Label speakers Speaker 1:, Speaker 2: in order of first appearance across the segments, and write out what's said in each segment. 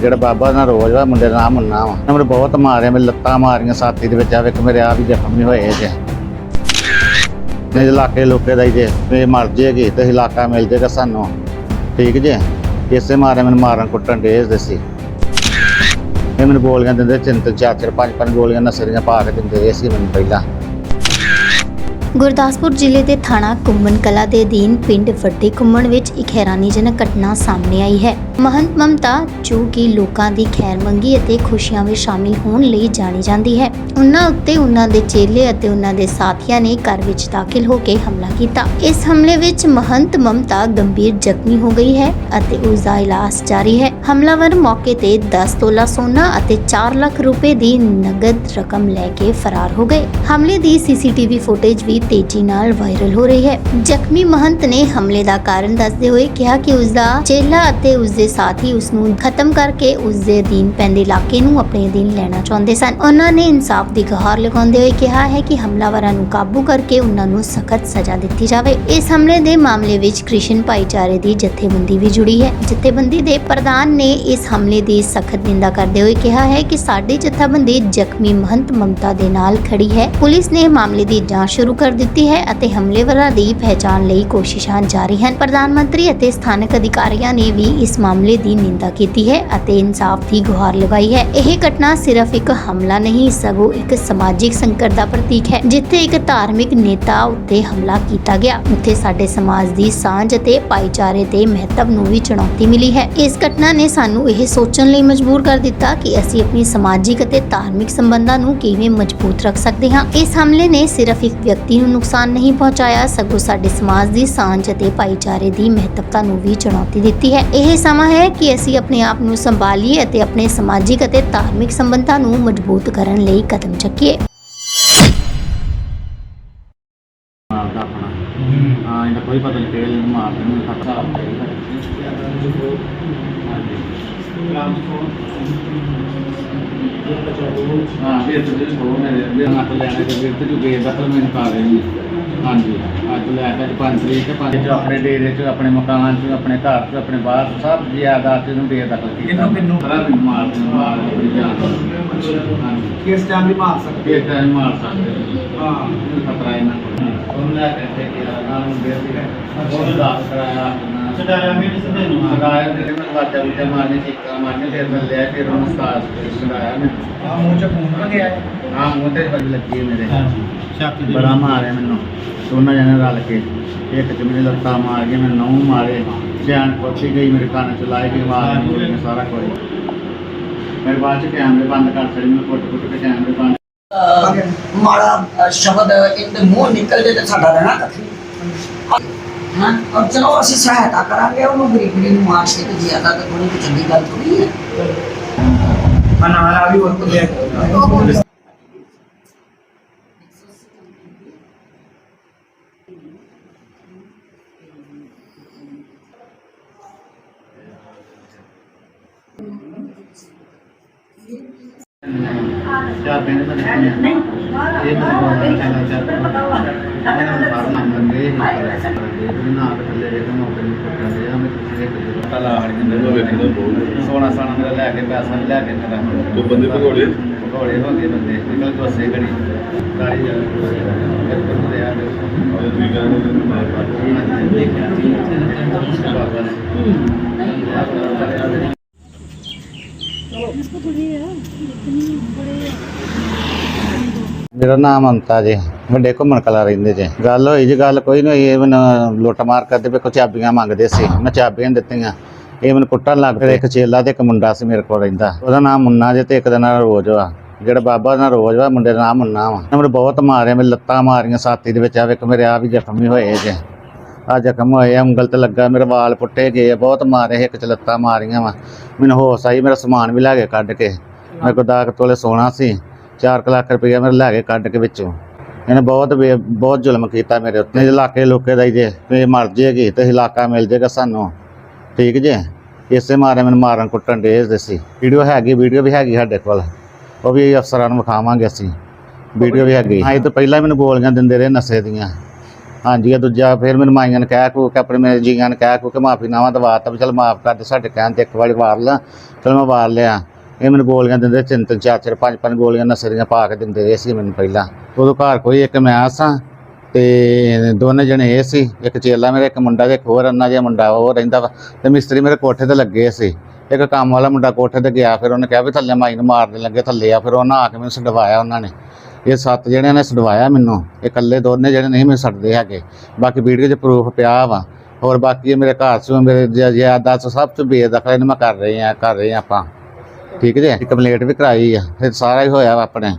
Speaker 1: ਜਿਹੜਾ ਬਾਬਾ ਦਾ ਰੋਜ਼ ਵਾ ਮੁੰਡੇ ਦਾ ਨਾਮ ਮੁੰਨਾ ਵਾ। ਉਹਨੇ ਮੈਨੂੰ ਬਹੁਤ ਮਾਰਿਆ ਮੇਰੇ ਲੱਤਾਂ ਮਾਰੀਆਂ ਸਾਥੀ ਦੇ ਵਿੱਚ ਆ ਵੇਖ ਮੇਰੇ ਆਪ ਹੀ ਜ਼ਖਮੀ ਹੋਏ ਜੇ। ਮੇਰੇ ਇਲਾਕੇ ਲੋਕੇ ਦਾ ਹੀ ਜੇ ਤੇ ਮਰ ਜੇਗੀ ਤੇ ਇਲਾਕਾ ਮਿਲ ਜੇਗਾ ਸਾਨੂੰ। ਠੀਕ ਜੇ? ਇਸੇ ਮਾਰੇ ਮੈਨੂੰ ਮਾਰਨ ਕੁੱਟਣ ਡੇਜ ਦੇ ਸੀ। ਇਹ ਮੈਨੂੰ ਗੋਲੀਆਂ ਦਿੰਦੇ ਤਿੰਨ ਤਿੰਨ ਚਾਰ ਚਾਰ ਪੰਜ ਪੰਜ ਗੋਲੀਆਂ ਨਸਰੀਆਂ ਪਾ ਕੇ ਦਿੰਦੇ ਰਹੇ ਸੀ ਮੈਨੂੰ ਪਹਿਲਾਂ।
Speaker 2: ਗੁਰਦਾਸਪੁਰ ਜ਼ਿਲ੍ਹੇ ਦੇ ਥਾਣਾ ਕੁੰਮਣ ਕਲਾ ਦੇ ਅਧੀਨ ਪਿੰਡ ਵੱਡੇ ਕੁੰਮਣ ਵਿੱਚ ਇੱਕ ਹੈਰਾਨੀਜਨਕ ਘਟਨਾ ਸਾਹਮਣੇ ਆਈ ਹੈ। ਮਹੰਤ ਮਮਤਾ, ਜੋ ਕਿ ਲੋਕਾਂ ਦੀ ਖੈਰ ਮੰਗੀ ਅਤੇ ਖੁਸ਼ੀਆਂ ਵਿੱਚ ਸ਼ਾਮਿਲ ਹੋਣ ਲਈ ਜਾਣੀ ਜਾਂਦੀ ਹੈ, ਉਹਨਾਂ ਉੱਤੇ ਉਹਨਾਂ ਦੇ ਚੇਲੇ ਅਤੇ ਉਹਨਾਂ ਦੇ ਸਾਥੀਆਂ ਨੇ ਘਰ ਵਿੱਚ ਦਾਖਲ ਹੋ ਕੇ ਹਮਲਾ ਕੀਤਾ। ਇਸ ਹਮਲੇ ਵਿੱਚ ਮਹੰਤ ਮਮਤਾ ਗੰਭੀਰ ਜ਼ਖਮੀ ਹੋ ਗਈ ਹੈ ਅਤੇ ਉਸ ਦਾ ਇਲਾਜ ਜਾਰੀ ਹੈ। ਹਮਲਾਵਰ ਮੌਕੇ ਤੇ 10 ਤੋਲਾ ਸੋਨਾ ਅਤੇ 4 ਲੱਖ ਰੁਪਏ ਦੀ ਨਗਦ ਰਕਮ ਲੈ ਕੇ ਫਰਾਰ ਹੋ ਗਏ। ਹਮਲੇ ਦੀ ਸੀਸੀਟੀਵੀ ਫੁਟੇਜ ਵੀ ਤੇਜ਼ੀ ਨਾਲ ਵਾਇਰਲ ਹੋ ਰਹੀ ਹੈ। ਜ਼ਖਮੀ ਮਹੰਤ ਨੇ ਹਮਲੇ ਦਾ ਕਾਰਨ ਦੱਸਦੇ ਹੋਏ ਕਿਹਾ ਕਿ ਉਸ ਦਾ ਚੇਲਾ ਅਤੇ ਉਸ ਦੇ ਸਾਥੀ ਉਸ ਨੂੰ ਖਤਮ ਕਰਕੇ ਉਸ ਦੇ ਅਧੀਨ ਪੈਂਦੇ ਇਲਾਕੇ ਨੂੰ ਆਪਣੇ ਅਧੀਨ ਲੈਣਾ ਚਾਹੁੰਦੇ ਸਨ। ਉਹਨਾਂ ਨੇ ਇਨਸਾਫ ਦੀ ਗੁਹਾਰ ਲਗਾਉਂਦੇ ਹੋਏ ਕਿਹਾ ਹੈ ਕਿ ਹਮਲਾਵਰਾਂ ਨੂੰ ਕਾਬੂ ਕਰਕੇ ਉਹਨਾਂ ਨੂੰ ਸਖਤ ਸਜ਼ਾ ਦਿੱਤੀ ਜਾਵੇ। ਇਸ ਹਮਲੇ ਦੇ ਮਾਮਲੇ ਵਿੱਚ ਕ੍ਰਿਸ਼ਨ ਭਾਈਚਾਰੇ ਦੀ ਜਥੇਬੰਦੀ ਵੀ ਜੁੜੀ ਹੈ। ਜਥੇਬੰਦੀ ਦੇ ਪ੍ਰਧਾਨ ਨੇ ਇਸ ਹਮਲੇ ਦੀ ਸਖਤ ਨਿੰਦਾ ਕਰਦੇ ਹੋਏ ਕਿਹਾ ਹੈ ਕਿ ਸਾਡੀ ਜਥੇਬੰਦੀ ਜ਼ਖਮੀ ਮਹੰਤ ਮਮਤਾ ਦੇ ਨਾਲ ਖੜੀ ਹੈ। ਪੁਲਿਸ ਨੇ ਮਾਮਲੇ ਦੀ ਜਾਂਚ ਸ਼ੁਰੂ ਕਰ ਦਿੱਤੀ ਹੈ ਅਤੇ ਹਮਲੇਵਰਾਂ ਦੀ ਪਹਿਚਾਣ ਲਈ ਕੋਸ਼ਿਸ਼ਾਂ ਜਾਰੀ ਹਨ। ਪ੍ਰਧਾਨ ਮੰਤਰੀ ਅਤੇ ਸਥਾਨਕ ਅਧਿਕਾਰੀਆਂ ਨੇ ਵੀ ਇਸ ਮਾਮਲੇ ਦੀ ਨਿੰਦਾ ਕੀਤੀ ਹੈ ਅਤੇ ਇਨਸਾਫ ਦੀ ਗੁਹਾਰ ਲਗਾਈ ਹੈ। ਇਹ ਘਟਨਾ ਸਿਰਫ ਇੱਕ ਹਮਲਾ ਨਹੀਂ, ਸਗੋਂ ਇੱਕ ਸਮਾਜਿਕ ਸੰਕਟ ਦਾ ਪ੍ਰਤੀਕ ਹੈ, ਜਿੱਥੇ ਇੱਕ ਧਾਰਮਿਕ ਨੇਤਾ ਉੱਤੇ ਹਮਲਾ ਕੀਤਾ ਗਿਆ। ਉੱਥੇ ਸਾਡੇ ਸਮਾਜ ਦੀ ਸਾਂਝ ਅਤੇ ਭਾਈਚਾਰੇ ਦੇ ਮਹੱਤਵ ਨੂੰ ਵੀ ਚੁਣੌਤੀ ਮਿਲੀ ਹੈ। ਇਸ ਘਟਨਾ ਨੇ ਸਾਨੂੰ ਇਹ ਸੋਚਣ ਲਈ ਮਜਬੂਰ ਕਰ ਦਿੱਤਾ ਕਿ ਅਸੀਂ ਆਪਣੀ ਸਮਾਜਿਕ ਅਤੇ ਧਾਰਮਿਕ ਸੰਬੰਧਾਂ ਨੂੰ ਕਿਵੇਂ ਮਜ਼ਬੂਤ ਰੱਖ ਸਕਦੇ ਹਾਂ। ਇਸ ਹਮਲੇ ਨੇ ਸਿਰਫ ਇੱਕ ਵਿਅਕਤੀ ਨੂੰ ਨੁਕਸਾਨ ਨਹੀਂ ਪਹੁੰਚਾਇਆ, ਸਗੋਂ ਸਾਡੇ ਸਮਾਜ ਦੀ ਸਾਂਝ ਅਤੇ ਭਾਈਚਾਰੇ ਦੀ ਮਹੱਤਵਤਾ ਨੂੰ ਵੀ ਚੁਣੌਤੀ ਦਿੱਤੀ ਹੈ। ਇਹ ਸਮਾਂ ਹੈ ਕਿ ਅਸੀਂ ਆਪਣੇ ਆਪ ਨੂੰ ਸੰਭਾਲੀਏ ਅਤੇ ਆਪਣੇ ਸਮਾਜਿਕ ਅਤੇ ਧਾਰਮਿਕ ਸੰਬੰਧਾਂ ਨੂੰ ਮਜ਼ਬੂਤ ਕਰਨ ਲਈ ਕਦਮ ਚੱਕੀਏ।
Speaker 1: ਕੋਈ ਪਤਾ ਨਹੀਂ ਕਿਹੜੇ ਨੂੰ ਮਾਰਦੇ ਨੂੰ ਖਤਰਾ ਹਾਂ ਵੀ ਇੱਥੇ ਜਿਹੜੇ ਹੋ ਮੇਰੇ ਵੀ ਹੱਥ ਲੈਣਾ ਕਿ ਵੀ ਇੱਥੇ ਜੋ ਬੇਦਖਲ ਮੈਨੂੰ ਕਰ ਰਹੇ ਨੇ ਹਾਂਜੀ ਅੱਜ ਲੈ ਕੇ 5 ਤਰੀਕ ਤੇ 5 ਚ ਆਪਣੇ ਡੇਰੇ ਚ ਆਪਣੇ ਮਕਾਨ ਚ ਆਪਣੇ ਘਰ ਚ ਆਪਣੇ ਬਾਹਰ ਸਭ ਜ਼ਿਆਦਾਤ ਨੂੰ ਬੇਦਖਲ ਕੀਤਾ? ਸਾਰਾ ਨੇ ਮਾਰ ਆਪਣੀ ਜਾਨ
Speaker 3: ਕਿਸ ਟਾਈਮ ਵੀ ਮਾਰ ਸਕਦੇ?
Speaker 1: ਇਹ ਟਾਈਮ ਮਾਰ ਸਕਦੇ ਨੇ।
Speaker 3: ਹਾਂ।
Speaker 1: ਮੈਨੂੰ ਖਤਰਾ ਇਹਨਾਂ ਕੋਲ ਉਹਨੂੰ ਲੈ ਕੇ ਇੱਥੇ ਗਿਆ ਨਾਲ ਨੂੰ ਦੇ ਦਿੱਤੇ ਉਹਨੂੰ ਦਾਸ ਕਰਾਇਆ
Speaker 3: ਛਡਾਇਆ ਵੀ ਨਹੀਂ ਸਿੱਧੇ ਨੂੰ।
Speaker 1: ਛਡਾਇਆ ਤੇ ਮੈਂ ਵਾਜਾ ਵੀ ਮਾਰਨੇ ਚੀਕਾਂ ਮਾਰਨੇ ਫਿਰ ਮੈਂ ਲਿਆ ਫਿਰ ਉਹਨੂੰ ਸਟਾਰ ਛਡਾਇਆ ਮੈਂ
Speaker 3: ਆ ਮੂੰਹ ਚ ਖੂਨ ਵਗਿਆ ਹੈ
Speaker 1: ਹਾਂ ਮੂੰਹ ਤੇ ਵੱਜ ਲੱਗੀ ਹੈ ਮੇਰੇ
Speaker 3: ਸ਼ੱਕ
Speaker 1: ਬੜਾ ਮਾਰਿਆ ਮੈਨੂੰ ਦੋਨਾਂ ਜਣੇ ਰਲ ਕੇ ਇੱਕ ਚ ਮੇਰੇ ਲੱਤਾਂ ਮਾਰ ਕੇ ਮੈਂ ਨੌ ਮਾਰੇ ਸਿਆਣ ਪੁੱਛੀ ਗਈ ਮੇਰੇ ਕੰਨ ਚ ਲਾਏ ਗਈ ਮਾਰ ਕੇ ਸਾਰਾ ਕੁਝ ਮੇਰੇ ਬਾਅਦ ਚ ਕੈਮਰੇ ਬੰਦ ਕਰ ਛੜੇ ਮੈਂ ਕੁੱਟ ਕੁੱਟ ਕੇ ਕੈਮਰੇ ਬੰਦ
Speaker 4: ਅਹ ਮਾੜਾ ਸ਼ਬਦ ਇਹਦੇ ਮੂੰਹ ਨਿਕਲ ਜੇ ਤੇ ਸਾਡਾ ਰਹਿਣਾ ਕੱਖੀ ਹਾਂ ਔਰ ਚਲੋ ਅਸੀਂ ਸਹਾਇਤਾ ਕਰਾਂਗੇ ਉਹਨੂੰ ਗਰੀਬੀ ਨੂੰ ਮਾਰ ਕੇ ਤੇ ਜ਼ਿਆਦਾ ਤਾਂ ਕੋਈ ਚੰਗੀ ਗੱਲ ਥੋੜੀ ਹੈ।
Speaker 3: ਅਨਾਰਾ ਵੀ ਵਰਤ ਲਿਆ
Speaker 1: ਚਾਰ ਪਿੰਡ ਦਾ ਨਹੀਂ ਇਹ ਮੈਨੂੰ ਬੋਲਣਾ ਚਾਹੁੰਦਾ ਚਾਰ ਪਿੰਡ ਮੈਂ ਬਾਹਰ ਨਾਮ ਲੰਗੇ ਹੀ ਕਰੇ ਨਾ ਥੱਲੇ ਦੇ ਨੂੰ ਨੌਕਰੀ ਕਰਦਾ ਦੇ ਆ ਮੈਂ ਤੁਸੀਂ ਇਹ ਕਰੇ ਕਲਾ ਹੜੀ ਨੇ
Speaker 5: ਉਹ ਵੇਖਣਾ ਬਹੁਤ
Speaker 1: ਸੋਨਾ ਸਾਨਾ ਮੇਰਾ ਲੈ ਕੇ ਪੈਸਾ ਨਹੀਂ ਲੈ ਕੇ ਮੇਰਾ
Speaker 5: ਦੋ ਬੰਦੇ ਭਗੌੜੇ?
Speaker 1: ਭਗੌੜੇ ਹੋ ਗਏ ਬੰਦੇ ਨਿਕਲ ਤੋਂ ਘੜੀ ਗਾੜੀ ਜਾ ਫਿਰ ਬੰਦੇ ਆ ਗਏ
Speaker 5: ਤੁਸੀਂ ਕਹਿੰਦੇ ਮੈਂ ਕਰ
Speaker 1: ਮੇਰਾ ਨਾਮ ਅੰਤਾ ਜੀ। ਵੱਡੇ ਘੁੰਮਣ ਕਲਾ ਰਹਿੰਦੇ ਜੇ। ਗੱਲ ਹੋਈ ਜੀ ਗੱਲ ਕੋਈ ਨਹੀਂ ਇਹ ਮੈਨੂੰ ਲੁੱਟ ਮਾਰ ਕਰਦੇ ਵੇਖੋ ਚਾਬੀਆਂ ਮੰਗਦੇ ਸੀ। ਮੈਂ ਚਾਬੀਆਂ ਦਿੱਤੀਆਂ। ਇਹ ਮੈਨੂੰ ਕੁੱਟਣ ਲੱਗ ਪਏ। ਇੱਕ ਚੇਲਾ ਤੇ ਇੱਕ ਮੁੰਡਾ ਸੀ ਮੇਰੇ ਕੋਲ ਰਹਿੰਦਾ। ਉਹਦਾ ਨਾਮ ਮੁੰਨਾ ਜੇ ਤੇ ਇੱਕ ਦਾ ਨਾਮ ਰੋਜ਼ ਵਾ। ਜਿਹੜਾ ਬਾਬਾ ਦਾ ਰੋਜ਼ ਵਾ ਮੁੰਡੇ ਦਾ ਨਾਮ ਮੁੰਨਾ ਵਾ। ਮੈਨੂੰ ਬਹੁਤ ਮਾਰਿਆ ਮੇਰੇ ਲੱਤਾਂ ਮਾਰੀਆਂ ਸਾਥੀ ਦੇ ਵਿੱਚ। ਆ ਵੇਖ ਮੇਰੇ ਆਪ ਵੀ ਜ਼ਖਮੀ ਹੋਏ ਜੇ। ਆ ਜ਼ਖਮ ਹੋਏ ਆ ਉਂਗਲ ਤੇ ਲੱਗਾ ਮੇਰੇ ਵਾਲ ਪੁੱਟੇ ਗਏ ਆ, ਬਹੁਤ ਮਾਰੇ ਇੱਕ ਚ ਲੱਤਾਂ ਮਾਰੀਆਂ ਵਾ। ਮੈਨੂੰ ਹੋਸ਼ ਆਈ ਮੇਰਾ ਸਮਾਨ ਵੀ ਲੈ ਕੇ ਕੱਢ ਕੇ। ਮੇਰੇ ਕੋਲ ਦਾਗ ਤੋਲੇ ਸੋਨਾ ਸੀ। 4 ਲੱਖ ਰੁਪਏ ਮੇਰੇ ਲੈ ਕੇ ਕੱਢ ਕੇ ਵਿੱਚੋਂ। ਇਹਨੇ ਬਹੁਤ ਬੇ- ਬਹੁਤ ਜ਼ੁਲਮ ਕੀਤਾ ਮੇਰੇ ਉੱਤੇ। ਇਲਾਕੇ ਲੋਕੇ ਦਾ ਹੀ ਜੇ, ਵੀ ਮਰ ਜੇਗੀ ਤੇ ਇਲਾਕਾ ਮਿਲ ਜੇਗਾ ਸਾਨੂੰ। ਠੀਕ ਜੇ? ਇਸੇ ਮਾਰੇ ਮੈਨੂੰ ਮਾਰਨ ਕੁੱਟਣ ਦੇ ਸੀ ਵੀਡੀਓ ਹੈਗੀ, ਵੀਡੀਓ ਵੀ ਹੈਗੀ ਸਾਡੇ ਕੋਲ। ਉਹ ਵੀ ਅਫਸਰਾਂ ਨੂੰ ਵਿਖਾਵਾਂਗੇ ਅਸੀਂ। ਵੀਡੀਓ ਵੀ ਹੈਗੀ। ਹਾਂ ਇਹ ਤੋਂ ਪਹਿਲਾਂ ਮੈਨੂੰ ਗੋਲੀਆਂ ਦਿੰਦੇ ਰਹੇ ਨਸ਼ੇ ਦੀਆਂ। ਹਾਂਜੀ, ਇਹ ਦੂਜਾ ਫਿਰ ਮੈਨੂੰ ਮਾਈਆਂ ਨੇ ਕਹਿ ਕੂ ਕਿ ਆਪਣੇ ਮੇਰੇ ਜੀਆਂ ਨੇ ਕਹਿ ਕੂ ਕਿ ਮਾਫੀ ਨਾਵਾ ਦਵਾ ਤਾ ਵੀ ਚਲ ਮਾਫ ਕਰ ਦੇ, ਸਾਡੇ ਕਹਿਣ ਤੇ ਇੱਕ ਵਾਰੀ ਵਾਰ ਲਾ। ਚਲ ਮੈਂ ਵਾਰ ਲਿਆ। ਇਹ ਮੈਨੂੰ ਗੋਲੀਆਂ ਦਿੰਦੇ ਤਿੰਨ ਤਿੰਨ, ਚਾਰ ਚਾਰ, ਪੰਜ ਪੰਜ ਗੋਲੀਆਂ ਨਸਰੀਆਂ ਪਾ ਕੇ ਦਿੰਦੇ ਰਹੇ ਸੀ ਮੈਨੂੰ ਪਹਿਲਾਂ। ਉਦੋਂ ਘਰ ਕੋਈ ਇੱਕ ਮੈਂ ਸਾਂ ਤੇ ਦੋਨੇ ਜਣੇ ਇਹ ਸੀ, ਇੱਕ ਚੇਲਾ ਮੇਰਾ, ਇੱਕ ਮੁੰਡਾ ਤੇ ਇੱਕ ਹੋਰ ਅੰਨਾ ਜਿਹਾ ਮੁੰਡਾ ਉਹ ਰਹਿੰਦਾ ਵਾ ਤੇ ਮਿਸਤਰੀ ਮੇਰੇ ਕੋਠੇ ਤੇ ਲੱਗੇ ਸੀ। ਇੱਕ ਕੰਮ ਵਾਲਾ ਮੁੰਡਾ ਕੋਠੇ ਤੇ ਗਿਆ, ਫਿਰ ਉਹਨੇ ਕਿਹਾ ਵੀ ਥੱਲੇ ਮਾਈ ਨੂੰ ਮਾਰਨ ਲੱਗੇ, ਥੱਲੇ ਆ, ਫਿਰ ਉਹਨਾਂ ਆ ਕੇ ਮੈਨੂੰ ਛਡਵਾਇਆ ਉਹਨਾਂ ਨੇ। ਇਹ ਸੱਤ ਜਣਿਆਂ ਨੇ ਛਡਵਾਇਆ ਮੈਨੂੰ, ਇਹ ਇਕੱਲੇ ਦੋਨੇ ਜਿਹੜੇ ਨਹੀਂ ਮੈਨੂੰ ਛੱਡਦੇ ਹੈਗੇ। ਬਾਕੀ ਵੀਡੀਓ 'ਚ ਪ੍ਰੂਫ ਪਿਆ ਵਾ। ਹੋਰ ਬਾਕੀ ਇਹ ਮੇਰੇ ਘਰ 'ਚ ਮੇਰੇ ਜ਼ਿਆਦਾ ਸਭ ਤੋਂ ਬੇਦਖਲ ਇਹਨੂੰ ਮੈਂ ਕਰ ਰਹੇ ਆ ਕਰ ਰਹੇ ਆ ਆਪਾਂ। ਠੀਕ ਜੇ? ਕੰਪਲੀਟ ਵੀ ਕਰਾਈ ਆ, ਫਿਰ ਸਾਰਾ ਹੀ ਹੋਇਆ ਵਾ ਆਪਣੇ।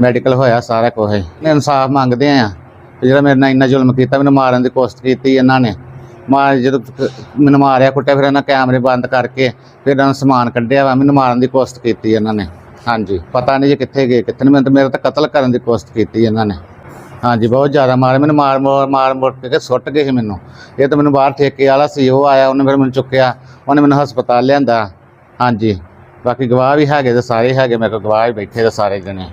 Speaker 1: ਮੈਡੀਕਲ ਹੋਇਆ ਸਾਰਾ ਕੁਝ ਇਨਸਾਫ ਮੰਗਦੇ ਆ। ਜਿਹੜਾ ਮੇਰੇ ਨਾਲ ਇੰਨਾ ਜ਼ੁਲਮ ਕੀਤਾ, ਮੈਨੂੰ ਮਾਰਨ ਦੀ ਕੋਸ਼ਿਸ਼ ਕੀਤੀ ਇਹਨਾਂ ਨੇ। ਮਾਰ, ਜਦੋਂ ਮੈਨੂੰ ਮਾਰਿਆ, ਕੁੱਟਿਆ, ਫਿਰ ਇਹਨਾਂ ਕੈਮਰੇ ਬੰਦ ਕਰਕੇ ਫਿਰ ਇਹਨਾਂ ਨੂੰ ਸਮਾਨ ਕੱਢਿਆ ਵਾ। ਮੈਨੂੰ ਮਾਰਨ ਦੀ ਕੋਸ਼ਿਸ਼ ਕੀਤੀ ਇਹਨਾਂ ਨੇ। ਹਾਂਜੀ, ਪਤਾ ਨਹੀਂ ਜੇ ਕਿੱਥੇ ਗਏ, ਕਿੱਥੇ ਨਹੀਂ। ਮੈਨੂੰ ਤਾਂ, ਮੇਰਾ ਤਾਂ ਕਤਲ ਕਰਨ ਦੀ ਕੋਸ਼ਿਸ਼ ਕੀਤੀ ਇਹਨਾਂ ਨੇ। ਹਾਂਜੀ, ਬਹੁਤ ਜ਼ਿਆਦਾ ਮਾਰੇ। ਮੈਨੂੰ ਮਾਰ ਮਾਰ ਮਾਰ ਮੁੜ ਕੇ ਸੁੱਟ ਗਏ ਸੀ ਮੈਨੂੰ। ਇਹ ਤਾਂ ਮੈਨੂੰ ਬਾਹਰ ਠੇਕੇ ਵਾਲਾ ਸੀ, ਉਹ ਆਇਆ, ਉਹਨੇ ਫਿਰ ਮੈਨੂੰ ਚੁੱਕਿਆ। ਉਹਨੇ ਮੈਨੂੰ ਹਸਪਤਾਲ ਲਿਆਂਦਾ। ਹਾਂਜੀ। ਬਾਕੀ ਗਵਾਹ ਵੀ ਹੈਗੇ ਤੇ ਸਾਰੇ ਹੈਗੇ ਮੇਰੇ ਕੋਲ ਗਵਾਹ ਵੀ ਬੈਠੇ ਤੇ ਸਾਰੇ ਜਣੇ।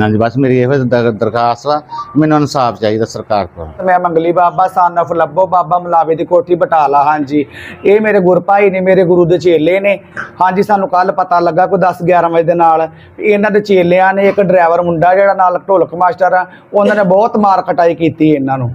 Speaker 1: ਹਾਂਜੀ ਬਸ ਮੇਰੀ ਇਹੋ ਦਰ- ਦਰਖਾਸਤ ਆ ਮੈਨੂੰ ਇਨਸਾਫ ਚਾਹੀਦਾ ਸਰਕਾਰ ਕੋਲ।
Speaker 6: ਮੈਂ ਮੰਗਲੀ ਬਾਬਾ, ਸਨ ਲੱਭੋ ਬਾਬਾ, ਮਲਾਵੇ ਦੀ ਕੋਠੀ ਬਟਾਲਾ, ਹਾਂਜੀ। ਇਹ ਮੇਰੇ ਗੁਰਭਾਈ ਨੇ, ਮੇਰੇ ਗੁਰੂ ਦੇ ਚੇਲੇ ਨੇ। ਹਾਂਜੀ, ਸਾਨੂੰ ਕੱਲ ਪਤਾ ਲੱਗਾ ਕੋਈ 10 11 ਵਜੇ ਦੇ ਨਾਲ। ਵੀ ਇਹਨਾਂ ਦੇ ਚੇਲਿਆਂ ਨੇ ਇੱਕ ਡਰਾਈਵਰ ਮੁੰਡਾ ਜਿਹੜਾ ਨਾਲ ਢੋਲਕ ਮਾਸਟਰ ਆ, ਉਹਨਾਂ ਨੇ ਬਹੁਤ ਮਾਰ ਕਟਾਈ ਕੀਤੀ ਇਹਨਾਂ ਨੂੰ।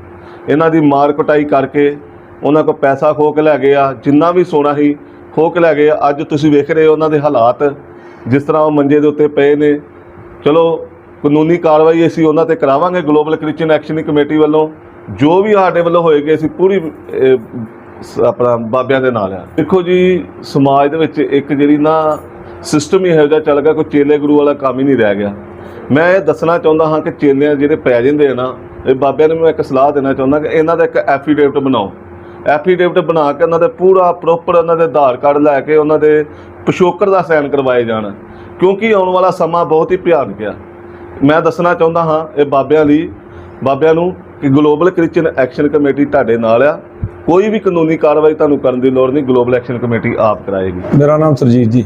Speaker 5: ਇਹਨਾਂ ਦੀ ਮਾਰ ਕੁਟਾਈ ਕਰਕੇ ਉਹਨਾਂ ਕੋਲ ਪੈਸਾ ਖੋਹ ਕੇ ਲੈ ਗਏ ਆ, ਜਿੰਨਾ ਵੀ ਸੋਨਾ ਸੀ ਖੋਹ ਲੈ ਗਏ ਅੱਜ ਤੁਸੀਂ ਵੇਖ ਰਹੇ ਹੋ ਉਹਨਾਂ ਦੇ ਹਾਲਾਤ, ਜਿਸ ਤਰ੍ਹਾਂ ਉਹ ਮੰਜੇ ਦੇ ਉੱਤੇ ਪਏ ਨੇ। ਚਲੋ, ਕਾਨੂੰਨੀ ਕਾਰਵਾਈ ਅਸੀਂ ਉਹਨਾਂ ਤੇ ਕਰਾਵਾਂਗੇ ਗਲੋਬਲ ਕ੍ਰਿਸਚੀਅਨ ਐਕਸ਼ਨ ਕਮੇਟੀ ਵੱਲੋਂ। ਜੋ ਵੀ ਸਾਡੇ ਵੱਲੋਂ ਹੋਏਗੀ ਅਸੀਂ ਪੂਰੀ ਆਪਣਾ ਬਾਬਿਆਂ ਦੇ ਨਾਲ ਆ। ਦੇਖੋ ਜੀ, ਸਮਾਜ ਦੇ ਵਿੱਚ ਇੱਕ ਜਿਹੜੀ ਨਾ ਸਿਸਟਮ ਹੀ ਇਹੋ ਜਿਹਾ ਚੱਲ ਗਿਆ, ਕੋਈ ਚੇਲੇ ਗੁਰੂ ਵਾਲਾ ਕੰਮ ਹੀ ਨਹੀਂ ਰਹਿ ਗਿਆ। ਮੈਂ ਇਹ ਦੱਸਣਾ ਚਾਹੁੰਦਾ ਹਾਂ ਕਿ ਚੇਲਿਆਂ ਜਿਹੜੇ ਪੈ ਜਾਂਦੇ ਆ ਨਾ ਇਹ ਬਾਬਿਆਂ ਨੂੰ ਮੈਂ ਇੱਕ ਸਲਾਹ ਦੇਣਾ ਚਾਹੁੰਦਾ ਕਿ ਇਹਨਾਂ ਦਾ ਇੱਕ ਐਫੀਡੇਵਿਟ ਬਣਾਓ। ਐਫੀਡੇਵਿਟ ਬਣਾ ਕੇ ਉਹਨਾਂ ਦੇ ਪੂਰਾ ਪ੍ਰੋਪਰ ਉਹਨਾਂ ਦੇ ਆਧਾਰ ਕਾਰਡ ਲੈ ਕੇ ਉਹਨਾਂ ਦੇ ਪਿਛੋਕੜ ਦਾ ਸਾਈਨ ਕਰਵਾਏ ਜਾਣ। ਕਿਉਂਕਿ ਆਉਣ ਵਾਲਾ ਸਮਾਂ ਬਹੁਤ ਹੀ ਭਿਆਨਕ ਆ। ਮੈਂ ਦੱਸਣਾ ਚਾਹੁੰਦਾ ਹਾਂ ਇਹ ਬਾਬਿਆਂ ਲਈ, ਬਾਬਿਆਂ ਨੂੰ ਕਿ ਗਲੋਬਲ ਕ੍ਰਿਸਚੀਅਨ ਐਕਸ਼ਨ ਕਮੇਟੀ ਤੁਹਾਡੇ ਨਾਲ ਆ। ਕੋਈ ਵੀ ਕਾਨੂੰਨੀ ਕਾਰਵਾਈ ਤੁਹਾਨੂੰ ਕਰਨ ਦੀ ਲੋੜ ਨਹੀਂ ਗਲੋਬਲ ਐਕਸ਼ਨ ਕਮੇਟੀ ਆਪ ਕਰਾਏਗੀ।
Speaker 7: ਮੇਰਾ ਨਾਮ ਸਰਜੀਤ ਜੀ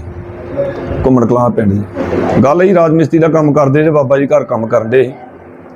Speaker 7: ਘੁੰਮਣ ਕਲਾਂ ਪਿੰਡ ਜੀ। ਗੱਲ ਹੀ ਰਾਜਮਿਸਤਰੀ ਦਾ ਕੰਮ ਕਰਦੇ ਜੇ, ਬਾਬਾ ਜੀ ਘਰ ਕੰਮ ਕਰਦੇ ਸੀ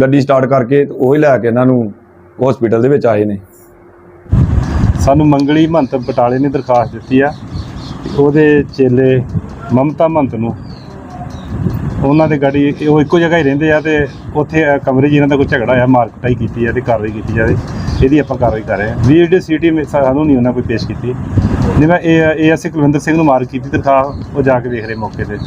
Speaker 7: ਗੱਡੀ ਸਟਾਰਟ ਕਰਕੇ ਉਹ ਹੀ ਲੈ ਕੇ ਇਹਨਾਂ ਨੂੰ ਹਸਪੀਟਲ ਦੇ ਵਿੱਚ ਆਏ ਨੇ।
Speaker 8: ਸਾਨੂੰ ਮੰਗਲੀ ਮਹੰਤ ਬਟਾਲੇ ਨੇ ਦਰਖਾਸਤ ਦਿੱਤੀ ਆ। ਉਹਦੇ ਚੇਲੇ ਮਮਤਾ ਮਹੰਤ ਨੂੰ। ਉਹਨਾਂ ਦੇ ਗਾੜੀ ਉਹ ਇੱਕੋ ਜਗ੍ਹਾ ਹੀ ਰਹਿੰਦੇ ਆ ਤੇ ਉੱਥੇ ਕਮਰੇ 'ਚ ਇਹਨਾਂ ਦਾ ਕੋਈ ਝਗੜਾ ਹੋਇਆ, ਮਾਰ ਕੁਟਾਈ ਕੀਤੀ ਆ ਤੇ ਕਾਰਵਾਈ ਕੀਤੀ ਜਾਵੇ, ਇਹਦੀ ਆਪਾਂ ਕਾਰਵਾਈ ਕਰ ਰਹੇ ਹਾਂ ਵੀਡੀਓ ਸਿਟੀ ਮੇ ਸਾਨੂੰ ਨਹੀਂ ਉਹਨਾਂ ਕੋਈ ਪੇਸ਼ ਕੀਤੀ। ਨਹੀਂ ਮੈਂ ਇਹ ਅਸੀਂ ਕੁਲਵਿੰਦਰ ਸਿੰਘ ਨੂੰ ਮਾਰ ਕੀਤੀ ਦਰਖਾਸਤ ਉਹ ਜਾ ਕੇ ਦੇਖ ਰਹੇ ਮੌਕੇ ਤੇ।